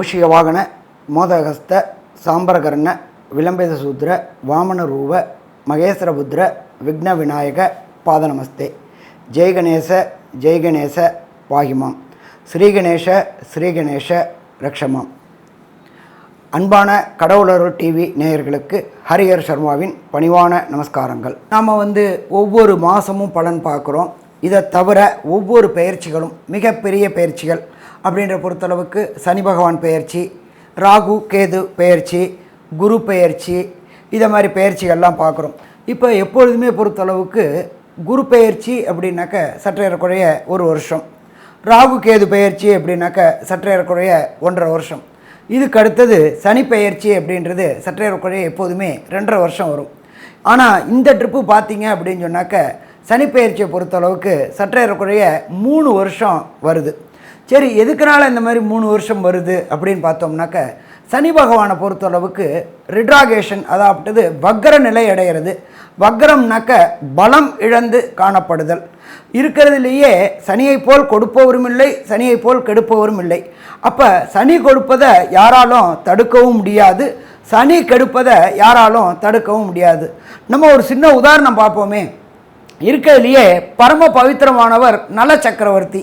மூஷிகவாகன மோதகஸ்த சாம்பரகர்ண விளம்பேத சூத்ர வாமன ரூப மகேஸ்வரபுத்திர விக்ன விநாயக பாதநமஸ்தே. ஜெய்கணேச ஜெய்கணேச பாகிமாம் ஸ்ரீகணேஷ ஸ்ரீகணேஷ ரக்ஷமாம். அன்பான கடவுளர் டிவி நேயர்களுக்கு ஹரிஹர் சர்மாவின் பணிவான நமஸ்காரங்கள். நாம் வந்து ஒவ்வொரு மாதமும் பலன் பார்க்குறோம். இதை தவிர ஒவ்வொரு பயிற்சிகளும் மிகப்பெரிய பயிற்சிகள். அப்படின்ற பொறுத்தளவுக்கு சனி பகவான் பெயர்ச்சி ராகு கேது பெயர்ச்சி குரு பெயர்ச்சி இதை மாதிரி பெயர்ச்சிகள்லாம் பார்க்குறோம். இப்போ எப்பொழுதுமே பொறுத்தளவுக்கு குரு பெயர்ச்சி அப்படின்னாக்க சற்றேறக்குறைய ஒரு வருஷம். ராகு கேது பெயர்ச்சி அப்படின்னாக்க சற்றேறக்குறைய ஒன்றரை வருஷம். இதுக்கு அடுத்தது சனி பெயர்ச்சி அப்படின்றது சற்றேறக்குறைய எப்போதுமே ரெண்டரை வருஷம் வரும். ஆனால் இந்த ட்ரிப்பு பார்த்தீங்க அப்படின்னு சொன்னாக்க சனி பெயர்ச்சியை பொறுத்தளவுக்கு சற்றேறக்குறைய மூணு வருஷம் வருது. சரி எதுக்குனால இந்த மாதிரி மூணு வருஷம் வருது அப்படின்னு பார்த்தோம்னாக்க சனி பகவானை பொறுத்தளவுக்கு ரிட்ராகேஷன் அதாவது வக்கர நிலை அடைகிறது. வக்கரம்னாக்க பலம் இழந்து காணப்படுதல். இருக்கிறதுலேயே சனியை போல் கொடுப்பவரும் இல்லை சனியை போல் கெடுப்பவரும் இல்லை. அப்போ சனி கொடுப்பதை யாராலும் தடுக்கவும் முடியாது. சனி கெடுப்பதை யாராலும் தடுக்கவும் முடியாது. நம்ம ஒரு சின்ன உதாரணம் பார்ப்போமே. இருக்கிறதுலையே பரம பவித்திரமானவர் நல சக்கரவர்த்தி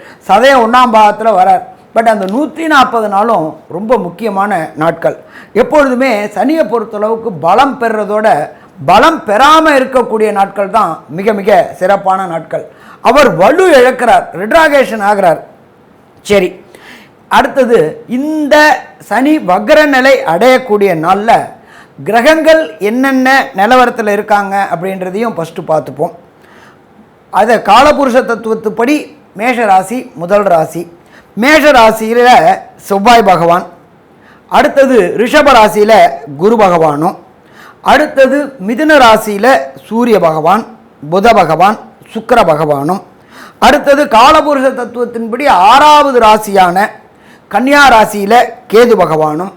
சதயம் ஒன்றாம் பாகத்தில் வரார். பட் அந்த நூற்றி நாற்பது நாளும் ரொம்ப முக்கியமான நாட்கள். எப்பொழுதுமே சனியை பொறுத்தளவுக்கு பலம் பெறுறதோட பலம் பெறாமல் இருக்கக்கூடிய நாட்கள் தான் மிக மிக சிறப்பான நாட்கள். அவர் வலு இழக்கிறார் ரிட்ராகேஷன் ஆகிறார். சரி அடுத்தது இந்த சனி வக்ர நிலை அடையக்கூடிய நாளில் கிரகங்கள் என்னென்ன நிலவரத்தில் இருக்காங்க அப்படின்றதையும் ஃபஸ்ட்டு பார்த்துப்போம். அதை காலபுருஷ தத்துவத்துப்படி மேஷ ராசி முதல் ராசி. மேஷ ராசியில் செவ்வாய் பகவான். அடுத்தது ரிஷப ராசியில் குரு பகவானும். அடுத்தது மிதுன ராசியில் சூரிய பகவான் புத பகவான் சுக்கர பகவானும். அடுத்தது காலபுருஷ தத்துவத்தின்படி ஆறாவது ராசியான கன்னியா ராசியில் கேது பகவானும்.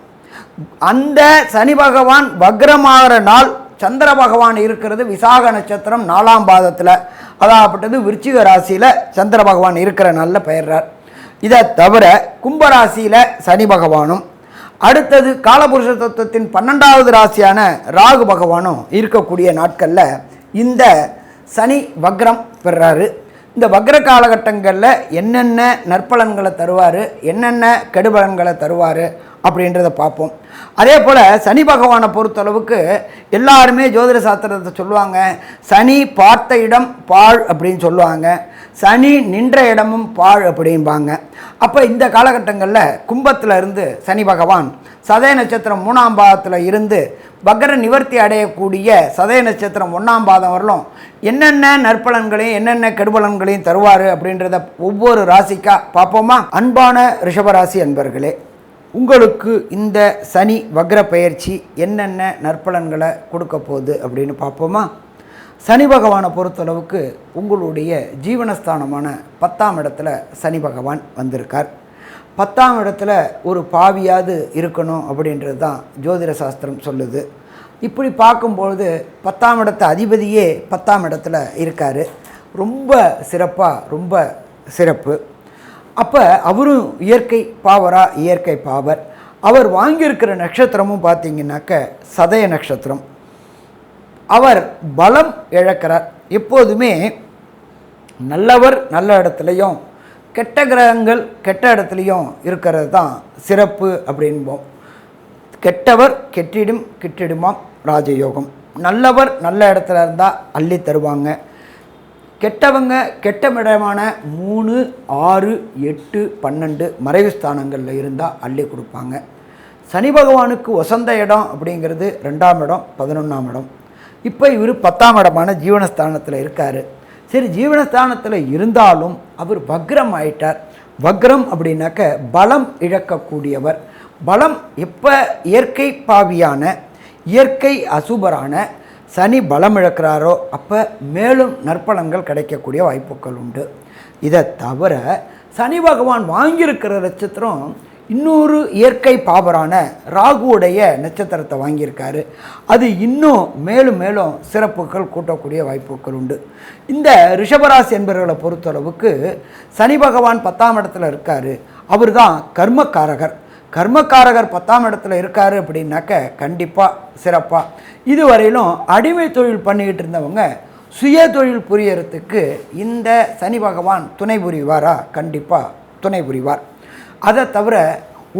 அந்த சனி பகவான் வக்ரமாகிற நாள் சந்திர பகவான் இருக்கிறது விசாக நட்சத்திரம் நாலாம் பாதத்தில். அதாகப்பட்டது விருச்சிக ராசியில் சந்திர பகவான் இருக்கிற நல்ல பெயர்றார். இதை தவிர கும்பராசியில் சனி பகவானும் அடுத்தது காலபுருஷ தத்துவத்தின் பன்னெண்டாவது ராசியான ராகு பகவானும் இருக்கக்கூடிய நாட்களில் இந்த சனி வக்ரம் பெறாரு. இந்த வக்ர காலகட்டங்களில் என்னென்ன நற்பலன்களை தருவார் என்னென்ன கெடுபலன்களை தருவார் அப்படின்றத பார்ப்போம். அதே போல் சனி பகவானை பொறுத்தளவுக்கு எல்லாருமே ஜோதிட சாஸ்திரத்தை சொல்லுவாங்க. சனி பார்த்த இடம் பாழ் அப்படின்னு சொல்லுவாங்க. சனி நின்ற இடமும் பாழ் அப்படிம்பாங்க. அப்போ இந்த காலகட்டங்களில் கும்பத்தில் இருந்து சனி பகவான் சதய நட்சத்திரம் மூணாம் பாதத்தில் இருந்து பக்ர நிவர்த்தி அடையக்கூடிய சதய நட்சத்திரம் ஒன்றாம் பாதம் வரலும் என்னென்ன நற்பலன்களையும் என்னென்ன கெடுபலன்களையும் தருவார் அப்படின்றத ஒவ்வொரு ராசிக்காக பார்ப்போமா? அன்பான ரிஷபராசி அன்பர்களே. உங்களுக்கு இந்த சனி வக்ர பயிற்சி என்னென்ன நற்பலன்களை கொடுக்க போகுது அப்படின்னு பார்ப்போமா? சனி பகவானை பொறுத்தளவுக்கு உங்களுடைய ஜீவனஸ்தானமான பத்தாம் இடத்துல சனி பகவான் வந்திருக்கார். பத்தாம் இடத்துல ஒரு பாவியாவது இருக்கணும் அப்படின்றது தான் ஜோதிட சாஸ்திரம் சொல்லுது. இப்படி பார்க்கும்பொழுது பத்தாம் இடத்த அதிபதியே பத்தாம் இடத்துல இருக்கார். ரொம்ப சிறப்பாக ரொம்ப சிறப்பு. அப்போ அவரும் இயற்கை பாவரா? இயற்கை பாவர். அவர் வாங்கியிருக்கிற நட்சத்திரமும் பார்த்தீங்கன்னாக்க சதய நட்சத்திரம். அவர் பலம் இழக்கிறார். எப்போதுமே நல்லவர் நல்ல இடத்துலையும் கெட்ட கிரகங்கள் கெட்ட இடத்துலையும் இருக்கிறது தான் சிறப்பு அப்படின்போம். கெட்டவர் கெட்டிடும் கிட்டிடுமாம் ராஜயோகம். நல்லவர் நல்ல இடத்துல இருந்தால் அள்ளி தருவாங்க. கெட்டவங்க கெட்டமிடமான மூணு ஆறு எட்டு பன்னெண்டு மறைவு ஸ்தானங்களில் இருந்தால் அள்ளி கொடுப்பாங்க. சனி பகவானுக்கு வசந்த இடம் அப்படிங்கிறது ரெண்டாம் இடம் பதினொன்றாம் இடம். இப்போ இவர் பத்தாம் இடமான ஜீவனஸ்தானத்தில் இருக்கார். சரி ஜீவனஸ்தானத்தில் இருந்தாலும் அவர் வக்ரம் ஆயிட்டார். வக்ரம் அப்படின்னாக்க பலம் இழக்கக்கூடியவர். பலம் எப்போ இயற்கை பாவியான இயற்கை அசுபரான சனி பலம் இழக்கிறாரோ அப்போ மேலும் நற்பலன்கள் கிடைக்கக்கூடிய வாய்ப்புகள் உண்டு. இதை தவிர சனி பகவான் வாங்கியிருக்கிற நட்சத்திரம் இன்னொரு இயற்கை பாபரான ராகுவுடைய நட்சத்திரத்தை வாங்கியிருக்காரு. அது இன்னும் மேலும் மேலும் சிறப்புகள் கூட்டக்கூடிய வாய்ப்புகள் உண்டு. இந்த ரிஷபராசி என்பவர்களை பொறுத்தளவுக்கு சனி பகவான் பத்தாம் இடத்துல இருக்கார். அவர் தான் கர்மக்காரகர். கர்மக்காரகர் பத்தாம் இடத்துல இருக்காரு அப்படின்னாக்க கண்டிப்பாக சிறப்பாக இதுவரையிலும் அடிமை தொழில் பண்ணிக்கிட்டு இருந்தவங்க சுய தொழில் புரியறதுக்கு இந்த சனி பகவான் துணை புரிவாரா? கண்டிப்பாக துணை புரிவார். அதை தவிர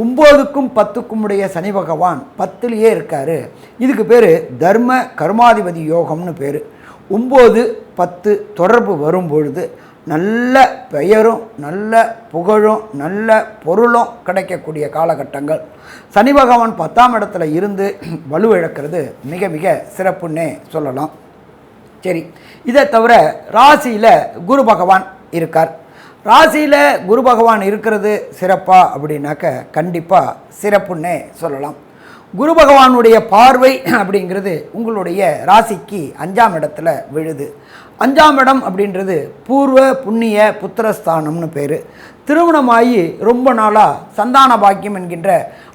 ஒம்போதுக்கும் பத்துக்கும் உடைய சனி பகவான் பத்துலேயே இருக்கார். இதுக்கு பேர் தர்ம கர்மாதிபதி யோகம்னு பேர். ஒம்பது பத்து தொடர்பு வரும் பொழுது நல்ல பெயரும் நல்ல புகழும் நல்ல பொருளும் கிடைக்கக்கூடிய காலகட்டங்கள். சனி பகவான் பத்தாம் இடத்துல இருந்து வலுவிழக்கிறது மிக மிக சிறப்புன்னே சொல்லலாம். சரி இதை தவிர ராசியில் குரு பகவான் இருக்கார். ராசியில் குரு பகவான் இருக்கிறது சிறப்பா அப்படின்னாக்க கண்டிப்பாக சிறப்புன்னே சொல்லலாம். குரு பகவானுடைய பார்வை அப்படிங்கிறது உங்களுடைய ராசிக்கு அஞ்சாம் இடத்துல விழுது. அஞ்சாம் இடம் அப்படின்றது பூர்வ புண்ணிய புத்திரஸ்தானம்னு பேர். திருமணமாகி ரொம்ப நாளாக சந்தான பாக்கியம் என்கின்ற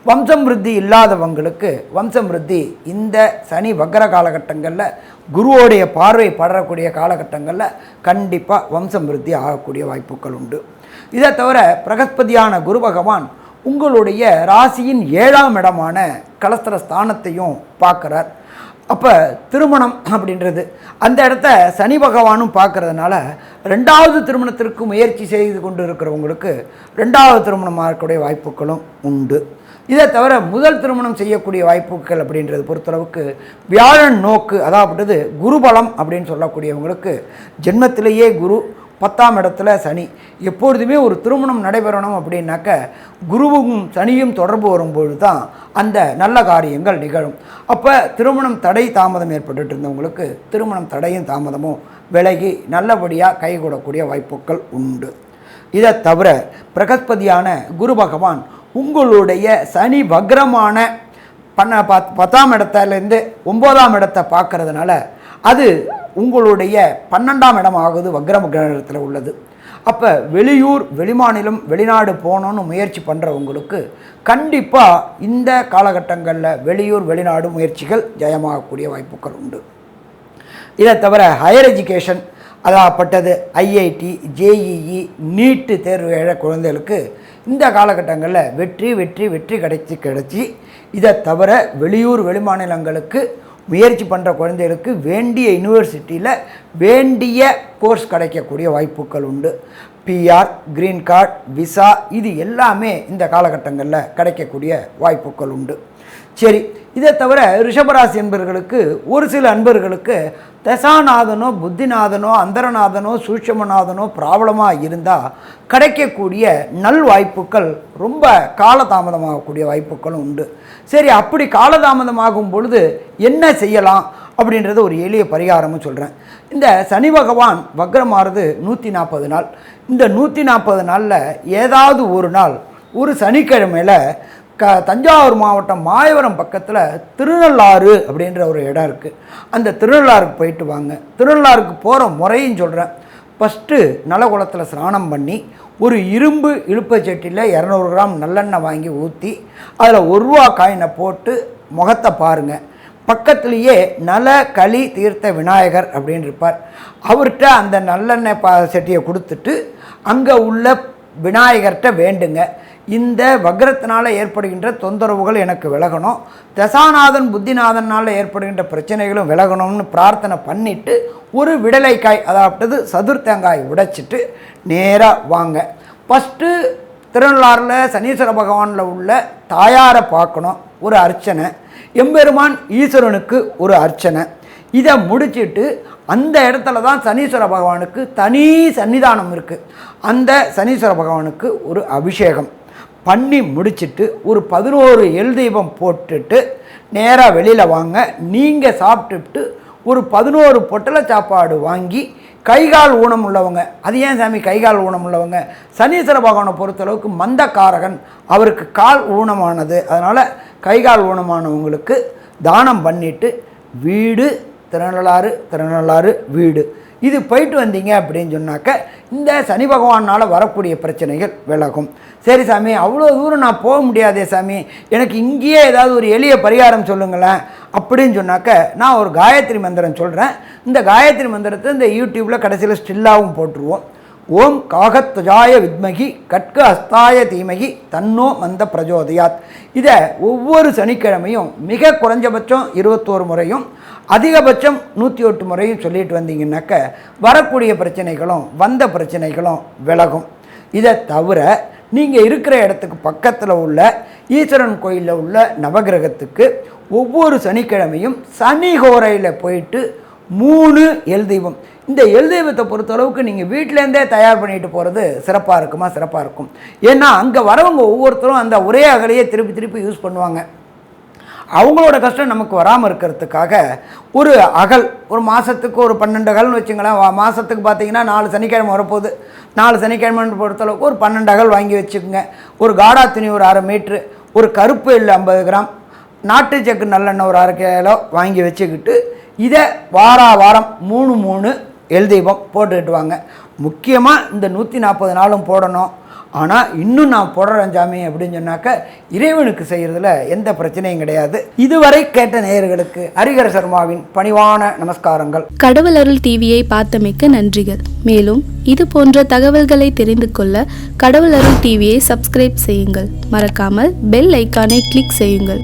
வம்சம் விருத்தி இல்லாதவங்களுக்கு வம்சம் விருத்தி இந்த சனி வக்கர காலகட்டங்களில் குருவோடைய பார்வை படரக்கூடிய காலகட்டங்களில் கண்டிப்பாக வம்சம் விருத்தி ஆகக்கூடிய வாய்ப்புகள் உண்டு. இதை தவிர பிரகஸ்பதியான குரு பகவான் உங்களுடைய ராசியின் ஏழாம் இடமான கலஸ்தர ஸ்தானத்தையும் பார்க்குறார். அப்போ திருமணம் அப்படின்றது. அந்த இடத்த சனி பகவானும் பார்க்கறதுனால ரெண்டாவது திருமணத்திற்கு முயற்சி செய்து கொண்டு இருக்கிறவங்களுக்கு ரெண்டாவது திருமணம் ஆகக்கூடிய வாய்ப்புகளும் உண்டு. இதை தவிர முதல் திருமணம் செய்யக்கூடிய வாய்ப்புகள் அப்படின்றது பொறுத்தளவுக்கு வியாழன் நோக்கு அதாவது குருபலம் அப்படின்னு சொல்லக்கூடியவங்களுக்கு ஜென்மத்திலேயே குரு பத்தாம் இடத்துல சனி. எப்பொழுதுமே ஒரு திருமணம் நடைபெறணும் அப்படின்னாக்க குருவும் சனியும் தொடர்பு வரும்பொழுது தான் அந்த நல்ல காரியங்கள் நிகழும். அப்போ திருமணம் தடை தாமதம் ஏற்பட்டுட்டு இருந்தவங்களுக்கு திருமணம் தடையும் தாமதமும் விலகி நல்லபடியாக கைகூடக்கூடிய வாய்ப்புகள் உண்டு. இதை தவிர பிரகஸ்பதியான குரு பகவான் உங்களுடைய சனி வக்ரமான பண்ண பத் பத்தாம் இடத்துலேருந்து ஒம்போதாம் இடத்தை பார்க்கறதுனால அது உங்களுடைய பன்னெண்டாம் இடமாகுது ஆகுது வக்ரம் கிரகத்தில் உள்ளது. அப்போ வெளியூர் வெளிமாநிலம் வெளிநாடு போகணுன்னு முயற்சி பண்ணுறவங்களுக்கு கண்டிப்பாக இந்த காலகட்டங்களில் வெளியூர் வெளிநாடு முயற்சிகள் ஜெயமாகக்கூடிய வாய்ப்புகள் உண்டு. இதை தவிர ஹையர் எஜுகேஷன் அதாகப்பட்டது ஐஐடி ஜேஇஇ நீட்டு தேர்வு எழுத குழந்தைகளுக்கு இந்த காலகட்டங்களில் வெற்றி வெற்றி வெற்றி கிடைச்சி கிடைச்சி. இதை தவிர வெளியூர் வெளிமாநிலங்களுக்கு முயற்சி பண்ணுற குழந்தைகளுக்கு வேண்டிய யூனிவர்சிட்டியில் வேண்டிய கோர்ஸ் கிடைக்கக்கூடிய வாய்ப்புகள் உண்டு. பிஆர் க்ரீன் கார்டு விசா இது எல்லாமே இந்த காலகட்டங்களில் கிடைக்கக்கூடிய வாய்ப்புகள் உண்டு. சரி இதை தவிர ரிஷபராசி என்பர்களுக்கு ஒரு சில அன்பர்களுக்கு தசாநாதனோ புத்திநாதனோ அந்தரநாதனோ சூட்சமநாதனோ ப்ராப்ளமாக இருந்தால் கிடைக்கக்கூடிய நல் வாய்ப்புகள் ரொம்ப காலதாமதமாகக்கூடிய வாய்ப்புகளும் உண்டு. சரி அப்படி காலதாமதமாகும் பொழுது என்ன செய்யலாம் அப்படின்றது ஒரு எளிய பரிகாரமும் சொல்கிறேன் இந்த சனி பகவான் வக்ரமாறுது நூற்றி நாற்பது நாள். இந்த நூற்றி நாற்பது நாளில் ஏதாவது ஒரு நாள் ஒரு சனிக்கிழமையில் க தஞ்சாவூர் மாவட்டம் மாயவரம் பக்கத்தில் திருநள்ளாறு அப்படின்ற ஒரு இடம் இருக்குது அந்த திருநள்ளாறுக்கு போயிட்டு வாங்க. திருநள்ளாறுக்கு போகிற முறையும் சொல்கிறேன் ஃபஸ்ட்டு நலகுளத்தில் ஸ்நானம் பண்ணி ஒரு இரும்பு இழுப்பச்சட்டியில் இரநூறு கிராம் நல்லெண்ணெய் வாங்கி ஊற்றி அதில் ஒரு ரூபா காயினை போட்டு முகத்தை பாருங்கள் பக்கத்துலேயே நல களி தீர்த்த விநாயகர் அப்படின்னு இருப்பார். அவர்கிட்ட அந்த நல்லெண்ணெய் பா செட்டியை கொடுத்துட்டு அங்கே உள்ள விநாயகர்கிட்ட வேண்டுங்க. இந்த வக்ரத்தினால் ஏற்படுகின்ற தொந்தரவுகள் எனக்கு விலகணும். தசாநாதன் புத்திநாதனால் ஏற்படுகின்ற பிரச்சனைகளும் விலகணும்னு பிரார்த்தனை பண்ணிவிட்டு ஒரு விடலைக்காய் அதாவது சதுர்த்தங்காய் உடைச்சிட்டு நேராக வாங்க. ஃபஸ்ட்டு திருநள்ளாறில் சனீஸ்வர பகவானில் உள்ள தாயாரை பார்க்கணும் ஒரு அர்ச்சனை. எம்பெருமான் ஈஸ்வரனுக்கு ஒரு அர்ச்சனை. இதை முடிச்சிட்டு அந்த இடத்துல தான் சனீஸ்வர பகவானுக்கு தனி சன்னிதானம் இருக்குது அந்த சனீஸ்வர பகவானுக்கு ஒரு அபிஷேகம். பண்ணி முடிச்சுட்டு ஒரு பதினோரு எல் தீபம் போட்டுட்டு நேராக வெளியில் வாங்க. நீங்கள் சாப்பிட்டுட்டு ஒரு பதினோரு பொட்டலை சாப்பாடு வாங்கி கைகால் ஊனம் உள்ளவங்க. அது ஏன் சாமி கைகால் ஊனம் உள்ளவங்க? சனீஸ்வர பகவானை பொறுத்தளவுக்கு மந்தக்காரகன். அவருக்கு கால் ஊனமானது. அதனால் கைகால் ஊனமானவங்களுக்கு தானம் பண்ணிட்டு வீடு திருநள்ளாறு திருநள்ளாறு வீடு. இது போயிட்டு வந்தீங்க அப்படின்னு சொன்னாக்க இந்த சனி பகவானால் வரக்கூடிய பிரச்சனைகள் விலகும். சரி சாமி அவ்வளோ தூரம் நான் போக முடியாதே சாமி எனக்கு இங்கேயே ஏதாவது ஒரு எளிய பரிகாரம் சொல்லுங்களேன் அப்படின்னு சொன்னாக்க நான் ஒரு காயத்ரி மந்திரம் சொல்கிறேன் இந்த காயத்ரி மந்திரத்தை இந்த யூடியூப்பில் கடைசியில் ஸ்டில்லாகவும் போட்டுருவோம். ஓம் காகத்வஜாய வித்மகி கட்க அஸ்தாய தீமகி தன்னோ மந்த பிரஜோதயாத். இதை ஒவ்வொரு சனிக்கிழமையும் மிக குறைஞ்சபட்சம் இருபத்தோரு முறையும் அதிகபட்சம் நூற்றி எட்டு முறையும் சொல்லிட்டு வந்தீங்கன்னாக்க வரக்கூடிய பிரச்சனைகளும் வந்த பிரச்சனைகளும் விலகும். இதை தவிர நீங்கள் இருக்கிற இடத்துக்கு பக்கத்தில் உள்ள ஈஸ்வரன் கோயிலில் உள்ள நவகிரகத்துக்கு ஒவ்வொரு சனிக்கிழமையும் சனி ஹோரையில் போயிட்டு மூணு எல் தெய்வம். இந்த எல் தெய்வத்தை பொறுத்தளவுக்கு நீங்கள் வீட்டிலேருந்தே தயார் பண்ணிட்டு போகிறது சிறப்பாக இருக்குமா? சிறப்பாக இருக்கும். ஏன்னா அங்கே வரவங்க ஒவ்வொருத்தரும் அந்த ஒரே அகலையே திருப்பி திருப்பி யூஸ் பண்ணுவாங்க. அவங்களோட கஷ்டம் நமக்கு வராமல் இருக்கிறதுக்காக ஒரு அகல் ஒரு மாதத்துக்கு ஒரு பன்னெண்டு அகல்னு வச்சுங்களேன். மாதத்துக்கு பார்த்தீங்கன்னா நாலு சனிக்கிழமை வரப்போகுது. நாலு சனிக்கிழமைன்னு பொறுத்தளவுக்கு ஒரு பன்னெண்டு அகல் வாங்கி வச்சுக்கோங்க. ஒரு காடா துணி ஒரு அரை மீட்ரு ஒரு கருப்பு எள்ளு ஐம்பது கிராம் நாட்டு செக்கு நல்லெண்ணெய் ஒரு அரை கிலோ வாங்கி வச்சுக்கிட்டு இதை வாரா வாரம் மூணு மூணு எல் தீபம் போட்டுக்கிட்டு வாங்க முக்கியமாக இந்த நூற்றி நாற்பது நாளும் போடணும். ஆனால் இன்னும் நான் போடுறேன் சாமி அப்படின்னு சொன்னாக்க இறைவனுக்கு செய்கிறதுல எந்த பிரச்சனையும் கிடையாது. இதுவரை கேட்ட நேயர்களுக்கு ஹரிகர சர்மாவின் பணிவான நமஸ்காரங்கள். கடவுள் அருள் டிவியை பார்த்தமைக்க நன்றிகள். மேலும் இது போன்ற தகவல்களை தெரிந்து கொள்ள கடவுள் அருள் டிவியை சப்ஸ்கிரைப் செய்யுங்கள். மறக்காமல் பெல் ஐக்கானை கிளிக் செய்யுங்கள்.